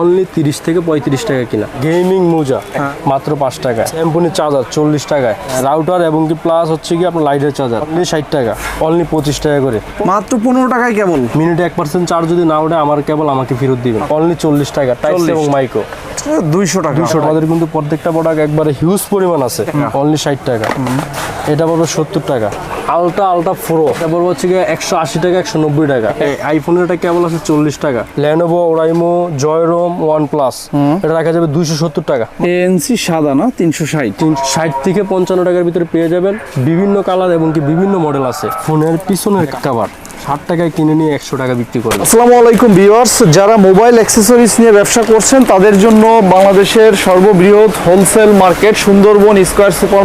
Only তিরিশ থেকে পঁয়ত্রিশ টাকা কিনা। গেমিং মোজা মাত্র পাঁচ টাকা স্যাম্পুনি চার্জার চল্লিশ টাকায়। রাউটার এবং কি প্লাস হচ্ছে কি আপনার লাইটের চার্জার অনলি ষাট টাকা। অনলি পঁচিশ টাকা করে। মাত্র পনেরো টাকায় কেবল মিনিটে এক পার্সেন্ট চার্জ যদি না ওঠে আমার কেবল আমাকে ফেরত দিবেন। অনলি চল্লিশ টাকা 40 এবং মাইক্রো দুইশো টাকা। দুশো টাকাদের কিন্তু প্রত্যেকটা প্রোডাক্ট একবারে হিউজ পরিমাণ আছে। অনলি ষাট টাকা। এটা পড়বে সত্তর টাকা। আলটা আলটা প্রো তারপর হচ্ছে গিয়ে একশো আশি টাকা একশো নব্বই টাকা। আইফোন আইফোনের এটা কেবল আছে চল্লিশ টাকা। Lenovo Oraimo Joyroom OnePlus এটা রাখা যাবে দুইশো সত্তর টাকা। এএনসি সাদা না তিনশো ষাট। ষাট থেকে পঞ্চান্ন টাকার ভিতরে পেয়ে যাবেন। বিভিন্ন কালার এবং কি বিভিন্ন মডেল আছে। ফোনের পিছনের কাভার ষাট টাকায় কিনে নিয়ে একশো টাকা বিক্রি করবে আসসালামু আলাইকুম ভিউয়ার্স যারা মোবাইল অ্যাক্সেসরিজ নিয়ে ব্যবসা করছেন তাদের জন্য বাংলাদেশের সর্ববৃহৎ wholesale market Sundarban square super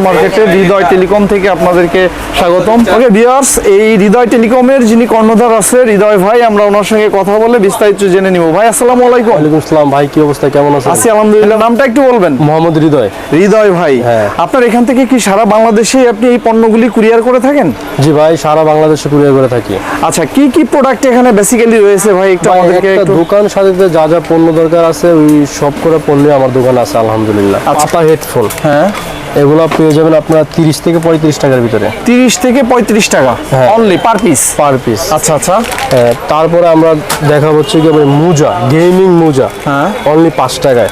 Hriday telecom থেকে আপনাদেরকে স্বাগতম। ওকে ভিউয়ার্স এই হৃদয় টেলিকমের যিনি কর্ণধার আছে হৃদয় ভাই আমরা ওনার সঙ্গে কথা বলে বিস্তারিত জেনে নিব। ভাই আসসালামু আলাইকুম। ওয়ালাইকুম আসসালাম। ভাই কি অবস্থা? কেমন আছেন? আছি আলহামদুলিল্লাহ। নামটা একটু বলবেন। মোহাম্মদ হৃদয়। হৃদয় ভাই হ্যাঁ। আপনার এখান থেকে কি সারা বাংলাদেশে আপনি এই পণ্যগুলি কুরিয়ার করে থাকেন? জি ভাই সারা বাংলাদেশে কুরিয়ার করে থাকি। আচ্ছা কি কি প্রোডাক্ট এখানে বেসিক্যালি রয়েছে ভাই? একটু আমাদেরকে একটা দোকান সাজাতে যা যা পণ্য দরকার আছে ওই সব করে পণ্য আমার দোকানে আছে আলহামদুলিল্লাহ। পাতা হেডফোন হ্যাঁ। এগুলো পেয়ে যাবেন আপনার তিরিশ থেকে পঁয়ত্রিশ টাকার ভিতরে। তিরিশ থেকে পঁয়ত্রিশ টাকা। Only per piece per piece আচ্ছা আচ্ছা। তারপরে আমরা দেখা হচ্ছে কি ভাই মোজা গেমিং মোজা। হ্যাঁ। অনলি পাঁচ টাকায়।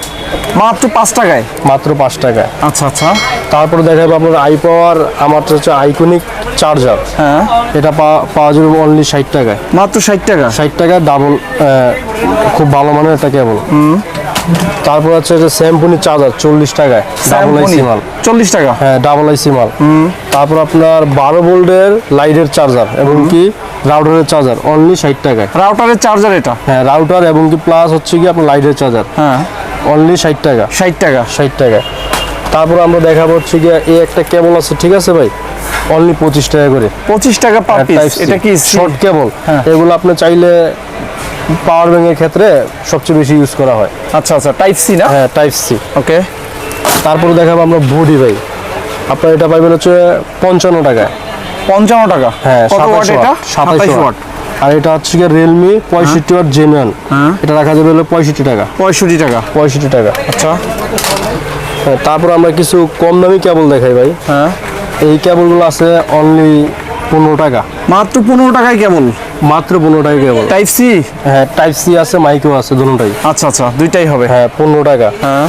মাত্র পাঁচ টাকায়? মাত্র পাঁচ টাকায়। আচ্ছা আচ্ছা। তারপরে দেখা যাবে আপনার আই পাওয়ার আমার হচ্ছে আইকনিক চার্জার। হ্যাঁ। এটা পাওয়া যাবে অনলি ষাট টাকায়। মাত্র ষাট টাকা? ষাট টাকা ডাবল খুব ভালো মানের একটা কেবল তারপর যে স্যাম্পুনি চার্জার চল্লিশ টাকায়। ডাবল আইসি মাল। চল্লিশ টাকা? হ্যাঁ ডাবল আইসি মাল। তারপর আপনার বারো ভোল্টের লাইটের চার্জার এবং কি রাউটারের চার্জার অনলি ষাট টাকায়। রাউটারের চার্জার এটা? হ্যাঁ রাউটার এবং কি প্লাস হচ্ছে কি আপনার লাইটের চার্জার হ্যাঁ। অনলি ষাট টাকা। ষাট টাকা। ষাট টাকা তারপর আমরা দেখাবো হচ্ছে গিয়ে এই একটা কেবল আছে ঠিক আছে ভাই? অনলি পঁচিশ টাকা করে। পঁচিশ টাকা পার পিস এটা কি শর্ট কেবল হ্যাঁ। এগুলো আপনি চাইলে পাওয়ার ব্যাংকের ক্ষেত্রে সবচেয়ে বেশি ইউজ করা হয়। আচ্ছা আচ্ছা টাইপ সি না? হ্যাঁ টাইপ সি ওকে তারপরে দেখাবো আমরা বডি ভাই আপনার এটা পাইবেন হচ্ছে পঞ্চান্ন টাকায়। পঞ্চান্ন টাকা? হ্যাঁ সাতাশ ওয়াট সাতাশ ওয়াট আর এটা হচ্ছে গিয়ে রিয়েলমি পঁয়ষট্টি ওয়াট জেনুয়ান হ্যাঁ। এটা রাখা যাবে হলো পঁয়ষট্টি টাকা। পঁয়ষট্টি টাকা। পঁয়ষট্টি টাকা। আচ্ছা। হ্যাঁ, তারপর আমরা কিছু কম দামি কেবল দেখাই ভাই। হ্যাঁ। এই কেবলগুলো আছে অনলি পনেরো টাকা। মাত্র পনেরো টাকায় কেবল? মাত্র পনেরো টাকা কেবল। টাইপ সি হ্যাঁ টাইপ সি আছে মাইকও আছে দুটোটাই আচ্ছা আচ্ছা দুইটাই হবে। হ্যাঁ পনেরো টাকা। হ্যাঁ।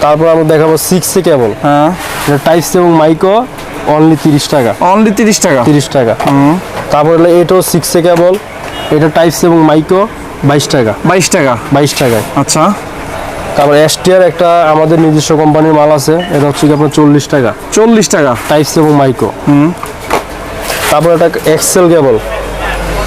তারপর আমরা দেখাবো সিক্স সি কেবল। হ্যাঁ। এটা টাইপ সি এবং মাইকো অনলি তিরিশ টাকা। অনলি তিরিশ টাকা? তিরিশ টাকা। তারপর হলো এটাও সিক্স সি কেবল। এটা টাইপ সি এবং মাইকো বাইশ টাকা। বাইশ টাকা? বাইশ টাকায়। আচ্ছা। তারপর এসটিআর একটা আমাদের নিজস্ব কোম্পানির মাল আছে এটা হচ্ছে কি আপনার চল্লিশ টাকা। চল্লিশ টাকা। টাইপ সি এবং মাইকো তারপর এটা এক্সেল কেবল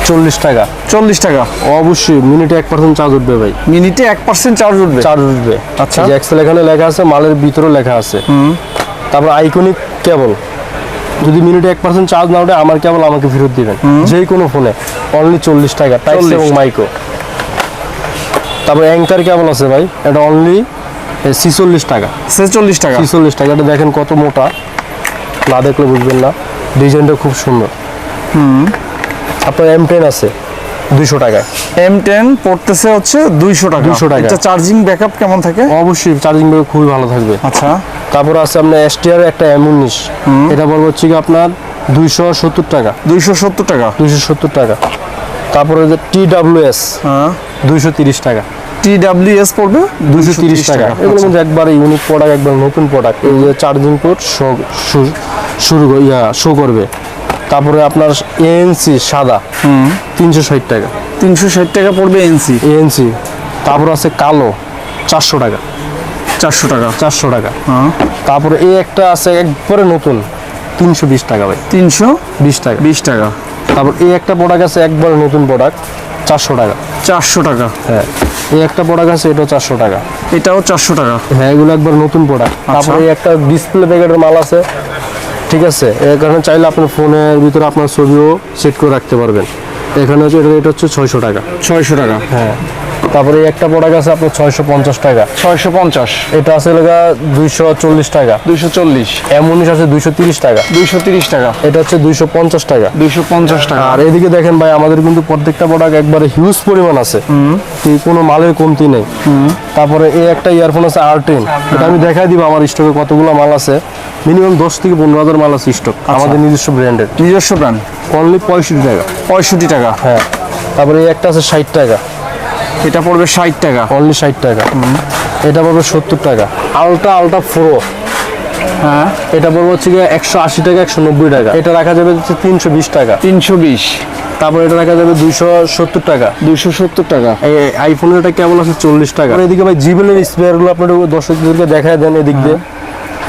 চল্লিশ টাকা। চল্লিশ টাকা। অবশ্যই মিনিটে এক পার্সেন্ট চার্জ উঠবে ভাই। মিনিটে এক পার্সেন্ট চার্জ উঠবে? চার্জ উঠবে। আচ্ছা। যে এক্সেল এখানে লেখা আছে মালের ভিতরেও লেখা আছে। তারপর আইকনিক কেবল যদি মিনিটে এক পার্সেন্ট চার্জ না উঠে আমার কেবল আমাকে ফেরত দিবেন। যে কোনো ফোনে অনলি চল্লিশ টাকা টাইপ 40 এবং মাইকো তারপর অ্যাঙ্কার কেবল আছে ভাই? এটা অনলি ছিচল্লিশ টাকা। ছেচল্লিশ টাকা। ছিচল্লিশ টাকা। এটা দেখেন কত মোটা। না দেখলে বুঝবেন না। ডিজাইনটা খুব সুন্দর। হুম। আপনার এম টেন আছে দুইশো টাকায়। এম টেন পড়তেছে হচ্ছে দুইশো টাকা। 200 টাকা। এটা চার্জিং ব্যাকআপ কেমন থাকে? অবশ্যই চার্জিং খুবই ভালো থাকবে। আচ্ছা। তারপর আছে আপনার এসটিআর একটা এম উনিশ এটা বলব হচ্ছে কি আপনার দুইশো সত্তর টাকা। দুইশো সত্তর টাকা। দুইশো সত্তর টাকা। তারপরে যে টি ডাব্লিউ এস হ্যাঁ। দুইশো তিরিশ টাকা। টি ডাব্লিউ এস পড়বে? দুইশো তিরিশ টাকা। এগুলো আচ্ছা। মধ্যে একবার ইউনিক প্রোডাক্ট একবার নতুন প্রোডাক্ট এই যে চার্জিং পোর্ট শো শুরু ইয়া শো করবে। তারপরে আপনার এএনসি সাদা। তিনশো ষাট টাকা। তিনশো ষাট টাকা পড়বে এনসি এএনসি তারপর আছে কালো চারশো টাকা। চারশো টাকা। চারশো টাকা। হ্যাঁ। তারপরে এই একটা আছে একবারে নতুন। তিনশো বিশ টাকা ভাই। তিনশো বিশ টাকা। বিশ টাকা। তারপর এই একটা প্রোডাক্ট আছে একবারে নতুন প্রোডাক্ট চারশো টাকা। চারশো টাকা। হ্যাঁ এই একটা প্রোডাক্ট আছে এটাও চারশো টাকা। এটাও চারশো টাকা। হ্যাঁ এগুলো একবার নতুন প্রোডাক্ট তারপরে এই একটা ডিসপ্লে প্যাকেটের মাল আছে ঠিক আছে? এর কারণে চাইলে আপনার ফোনের ভিতরে আপনার ছবিও সেট করে রাখতে পারবেন। এখানে হচ্ছে এটা এটা হচ্ছে ছয়শো টাকা। ছয়শো টাকা। হ্যাঁ। তারপরে একটা প্রোডাক্ট আছে আপনার ছয়শো পঞ্চাশ টাকা। ছয়শো পঞ্চাশ। এটা আছে লেগা দুইশো চল্লিশ টাকা। দুইশো চল্লিশ। এমনিশ আছে দুইশো তিরিশ টাকা। দুইশো তিরিশ টাকা। এটা হচ্ছে দুইশো পঞ্চাশ টাকা। দুইশো পঞ্চাশ টাকা। আর এদিকে দেখেন ভাই আমাদের কিন্তু প্রত্যেকটা প্রোডাক্ট একবারে হিউজ পরিমাণ আছে। কোনো মালের কমতি নেই। তারপরে এই একটা ইয়ারফোন আছে আর টেন এটা আমি দেখাই দিব আমার স্টকে কতগুলো মাল আছে। মিনিমাম দশ থেকে পনেরো হাজার মাল আছে স্টক আমাদের নিজস্ব ব্র্যান্ডের নিজস্ব ব্র্যান্ড অনলি পঁয়ষট্টি টাকা। পঁয়ষট্টি টাকা। হ্যাঁ। তারপরে এই একটা আছে ষাট টাকা। এটা পড়বে ষাট টাকা। অনলি ষাট টাকা। এটা পড়বে সত্তর টাকা। আলটা আলটা প্রো হ্যাঁ। এটা পড়বে হচ্ছে গিয়ে একশো আশি টাকা একশো নব্বই টাকা। এটা রাখা যাবে হচ্ছে তিনশো বিশ টাকা। তিনশো বিশ। তারপর এটা রাখা যাবে দুইশো সত্তর টাকা। দুইশো সত্তর টাকা। এই আইফোনের এটা কেমন আছে? চল্লিশ টাকা। এদিকে ভাই জিবেলের স্পেয়ারগুলো আপনার দর্শকদেরকে দেখায় দেন এদিক দিয়ে।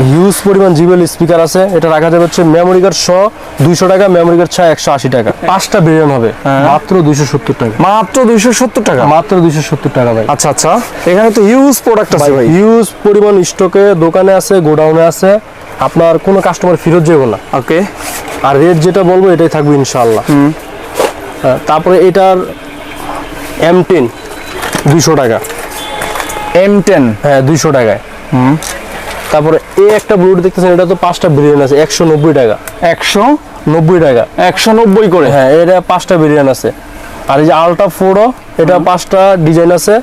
হিউজ পরিমাণ জিবেল স্পিকার আছে। এটা রাখা যাবে হচ্ছে মেমোরি কার্ড শ দুইশো টাকা মেমোরি কার্ড ছাড়া একশো আশি টাকা। পাঁচটা ভেরিয়েন্ট হবে। মাত্র দুইশো সত্তর টাকা। মাত্র দুইশো সত্তর টাকা? মাত্র দুইশো সত্তর টাকা ভাই। আচ্ছা আচ্ছা। এখানে তো হিউজ প্রোডাক্ট আছে ভাই হিউজ পরিমাণ স্টকে দোকানে আছে গোডাউনে আছে। আপনার কোনো কাস্টমার ফেরত যাবে না। ওকে আর রেট যেটা বলব এটাই থাকবে ইনশাআল্লাহ। হ্যাঁ, তারপরে এটার এম টেন দুইশো টাকা। এম টেন হ্যাঁ দুইশো টাকায়। তারপরে এই একটা ব্লুটুথ দেখতেছেন এটা তো পাঁচটা ভেরিয়েন্ট আছে একশো নব্বই টাকা। একশো নব্বই টাকা? একশো নব্বই করে? হ্যাঁ এটা পাঁচটা ভেরিয়েন্ট আছে। আর এই যে আলট্রা ফোরও এটা পাঁচটা ডিজাইন আছে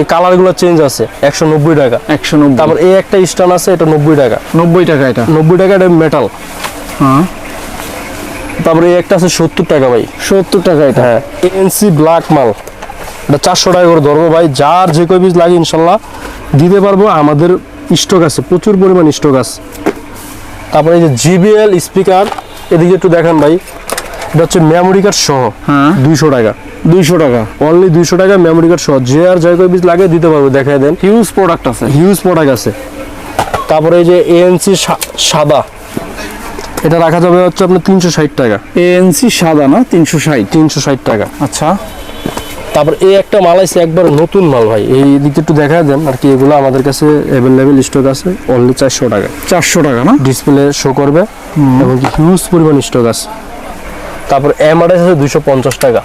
এই কালারগুলো চেঞ্জ আছে একশো নব্বই টাকা। একশো নব্বই। তারপর এই একটা স্টান আছে এটা নব্বই টাকা। নব্বই টাকা এটা? নব্বই টাকা এটা মেটাল হ্যাঁ তারপরে এই একটা আছে সত্তর টাকা ভাই। সত্তর টাকা এটা? হ্যাঁ এনসি ব্ল্যাক মাল। এটা চারশো টাকা করে ধরবো ভাই যার যে কয় পিস লাগে ইনশাল্লাহ দিতে পারব আমাদের স্টক আছে প্রচুর পরিমাণ স্টক আছে। তারপরে এই যে জিবিএল স্পিকার এদিকে একটু দেখান ভাই। এটা হচ্ছে মেমোরি কার্ড সহ হ্যাঁ। দুইশো টাকা। দুইশো টাকা। অনলি দুইশো টাকা মেমোরি কার্ড সহ যে আর যে কয় পিস লাগে দিতে পারব দেখাই দেন। হিউজ প্রোডাক্ট আছে। হিউজ প্রোডাক্ট আছে। তারপরে এই যে এএনসি সাদা। এটা রাখা যাবে হচ্ছে আপনার তিনশো ষাট টাকা। এএনসি সাদা না তিনশো ষাট। তিনশো ষাট টাকা। আচ্ছা। তারপর এই একটা মাল আছে একবার নতুন মাল ভাই। এই দিকে একটু দেখা দেন আর কি এগুলো আমাদের কাছে অ্যাভেলেবেল স্টক আছে অনলি চারশো টাকা। চারশো টাকা না? ডিসপ্লে শো করবে এবং কি হিউজ পরিমাণ স্টক আছে। তারপর এমআরএস আছে দুইশো পঞ্চাশ টাকা।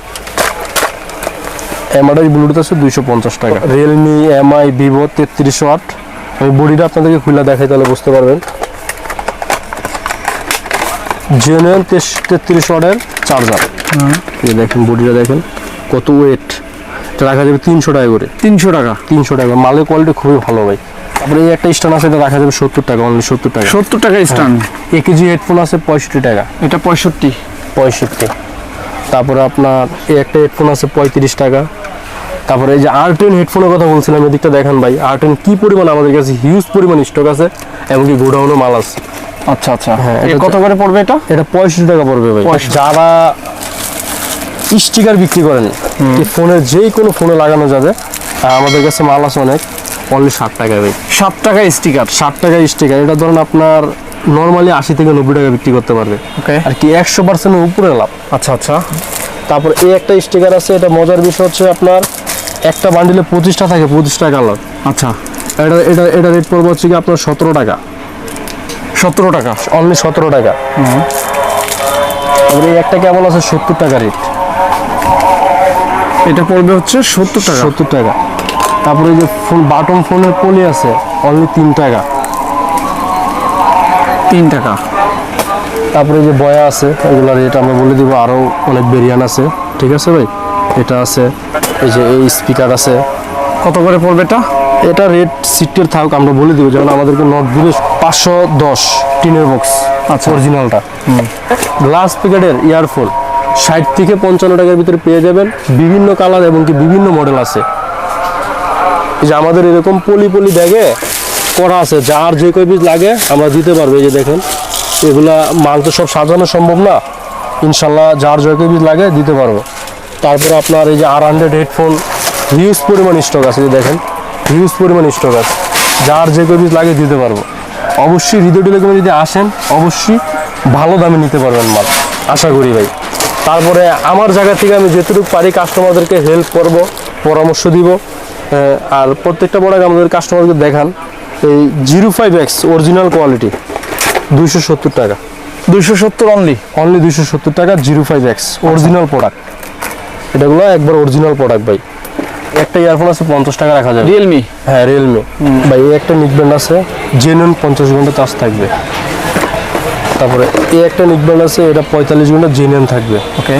এমআরএস ব্লুটুথ আছে দুইশো পঞ্চাশ টাকা। রিয়েলমি এমআই ভিভো তেত্রিশশো আট। আমি বডিটা আপনাদেরকে খুলে দেখাই তাহলে বুঝতে পারবেন। জেনুয়েন তেত্রিশ ওয়াটের চার্জার এই দেখেন বডিটা দেখেন। কত ওয়েট এটা রাখা যাবে তিনশো টাকা করে। তিনশো টাকা। তিনশো টাকা। মালের কোয়ালিটি খুবই ভালো ভাই। তারপরে এই একটা স্ট্যান্ড আছে এটা রাখা যাবে সত্তর টাকা অনলি সত্তর টাকা। সত্তর টাকা স্ট্যান্ড এক কেজি হেডফোন আছে পঁয়ষট্টি টাকা। এটা পঁয়ষট্টি। পঁয়ষট্টি। তারপরে আপনার এই একটা হেডফোন আছে পঁয়ত্রিশ টাকা। তারপরে এই যে আর টেন হেডফোনের কথা বলছিলাম এদিকটা দেখান ভাই। আর টেন কি পরিমাণ আমাদের কাছে হিউজ পরিমাণ স্টক আছে এমনকি গোডাউনও মাল আছে। আচ্ছা আচ্ছা। হ্যাঁ, কত করে পড়বে এটা? এটা পঁয়ষট্টি টাকা পড়বে ভাই। যারা স্টিকার বিক্রি করেন। এই ফোনের যেই কোনো ফোনে লাগানো যাবে। আমাদের কাছে মাল আছে অনেক। অনলি ষাট টাকা ভাই। সাত টাকা স্টিকার ষাট টাকা স্টিকার এটা ধরুন আপনার নর্মালি আশি থেকে নব্বই টাকা বিক্রি করতে পারবে। ওকে। আর কি একশো পার্সেন্টের উপরে লাভ। আচ্ছা আচ্ছা। তারপর এই একটা স্টিকার আছে এটা মজার বিষয় হচ্ছে আপনার একটা বান্ডিলে পঁচিশটা থাকে পঁচিশটা কালার আচ্ছা। এটা এটা এটা রেট পড়বে হচ্ছে কি আপনার সতেরো টাকা। সতেরো টাকা। অনলি সতেরো টাকা। তারপরে এই একটা কেমন আছে? সত্তর টাকা রেট এটা পড়বে হচ্ছে সত্তর টাকা। সত্তর টাকা। তারপরে যে ফোন বাটন ফোনের পলি আছে অনলি তিন টাকা। তিন টাকা। তারপরে যে বয়া আছে এগুলো রেট আমরা বলে দিব আরও অনেক ভেরিয়ান আছে। ঠিক আছে ভাই? এটা আছে এই যে এই স্পিকার আছে। কত করে পড়বে এটা? এটা রেট সিটের থাকুক আমরা বলে দিব যেমন আমাদেরকে নট দিবে পাঁচশো দশ টিনের বক্স আচ্ছা। অরিজিনালটা গ্লাস প্যাকেটের ইয়ারফোন ষাট থেকে পঞ্চান্ন টাকার ভিতরে পেয়ে যাবেন বিভিন্ন কালার এবং কি বিভিন্ন মডেল আছে। যে আমাদের এরকম পলি পলি ব্যাগে করা আছে, যার যে কয় পিস লাগে আমরা দিতে পারব। এই যে দেখেন, এগুলা মাল তো সব সাজানো সম্ভব না। ইনশাল্লাহ যার যে কয় পিস লাগে দিতে পারব। তারপরে আপনার এই যে আর হান্ড্রেড হেডফোন হিউজ পরিমাণ স্টক আছে। যে দেখেন হিউজ পরিমাণ স্টক আছে। যার যে কয় পিস লাগে দিতে পারব। অবশ্যই হৃদয় টেলিকমে যদি আসেন, অবশ্যই ভালো দামে নিতে পারবেন মাল। আশা করি ভাই। তারপরে আমার জায়গা থেকে আমি যেটুকু পারি কাস্টমারদেরকে হেল্প করব পরামর্শ দিব আর প্রত্যেকটা প্রোডাক্ট আমাদের কাস্টমারকে দেখান। এই zero five X original quality দুইশো সত্তর টাকা। দুইশো সত্তর অনলি অনলি দুইশো সত্তর টাকা zero five X original product এটাগুলো একবার অরিজিনাল প্রোডাক্ট ভাই। একটা ইয়ারফোন আছে পঞ্চাশ টাকা রাখা যাবে। রিয়েলমি হ্যাঁ রিয়েলমি ভাই একটা নিকব্যান্ড আছে জেনুইন পঞ্চাশ ঘণ্টা চার্জ থাকবে। তারপরে এই একটা নিকব্যান্ড আছে এটা পঁয়তাল্লিশ ঘণ্টা জেনুইন থাকবে। ওকে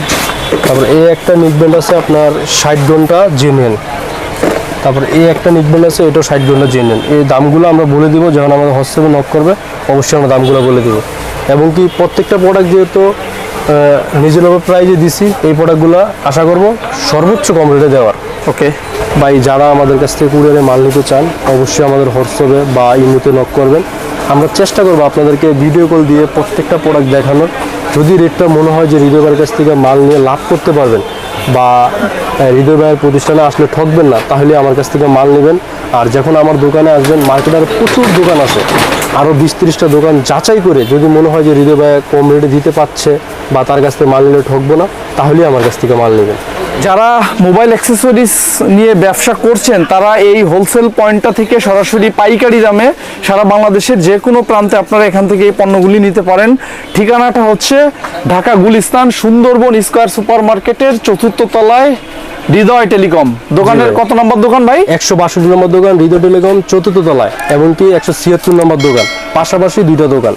তারপরে এই একটা নিকব্যান্ড আছে আপনার ষাট ঘণ্টা জেনুইন তারপরে এই একটা নিকব্যান্ড আছে এটাও ষাট ঘণ্টা জেনুইন এই দামগুলো আমরা বলে দিব যখন আমাদের হোয়াটসঅ্যাপে নক করবে অবশ্যই আমরা দামগুলো বলে দিব। এবং কি প্রত্যেকটা প্রোডাক্ট যেহেতু রিজনেবল প্রাইজে দিছি এই প্রোডাক্টগুলো আশা করব সর্বোচ্চ কম রেটে দেওয়ার। ওকে ভাই যারা আমাদের কাছ থেকে কুরিয়ারে মাল নিতে চান অবশ্যই আমাদের হোয়াটসঅ্যাপে বা ইমোতে নক করবেন। আমরা চেষ্টা করব আপনাদেরকে ভিডিও কল দিয়ে প্রত্যেকটা প্রোডাক্ট দেখানোর। যদি রেটটা মনে হয় যে হৃদয় কাছ থেকে মাল নিয়ে লাভ করতে পারবেন বা হৃদয় ভাইয়ের প্রতিষ্ঠানে আসলে ঠকবেন না, তাহলে আমার কাছ থেকে মাল নেবেন। আর যখন আমার দোকানে আসবেন মার্কেটে প্রচুর দোকান আছে। আরও বিশ তিরিশটা দোকান যাচাই করে যদি মনে হয় যে হৃদয় ভাই কম রেটে দিতে পারছে বা তার কাছ থেকে মাল নিলে ঠকবো না তাহলেই আমার কাছ থেকে মাল নেবেন। যারা মোবাইল অ্যাক্সেসরিজ নিয়ে ব্যবসা করছেন তারা এই হোলসেল পয়েন্টটা থেকে সরাসরি পাইকারি দামে সারা বাংলাদেশের যে কোনো প্রান্তে আপনারা এখান থেকে এই পণ্যগুলি নিতে পারেন। ঠিকানাটা হচ্ছে ঢাকা গুলিস্তান সুন্দরবন স্কোয়ার সুপার মার্কেটের চতুর্থ তলায় হৃদয় টেলিকম। দোকানের কত নম্বর দোকান ভাই? একশো বাষট্টি নম্বর দোকান হৃদয় টেলিকম চতুর্থ তলায় এমনকি একশো ছিয়াত্তর নম্বর দোকান। পাশাপাশি দুইটা দোকান।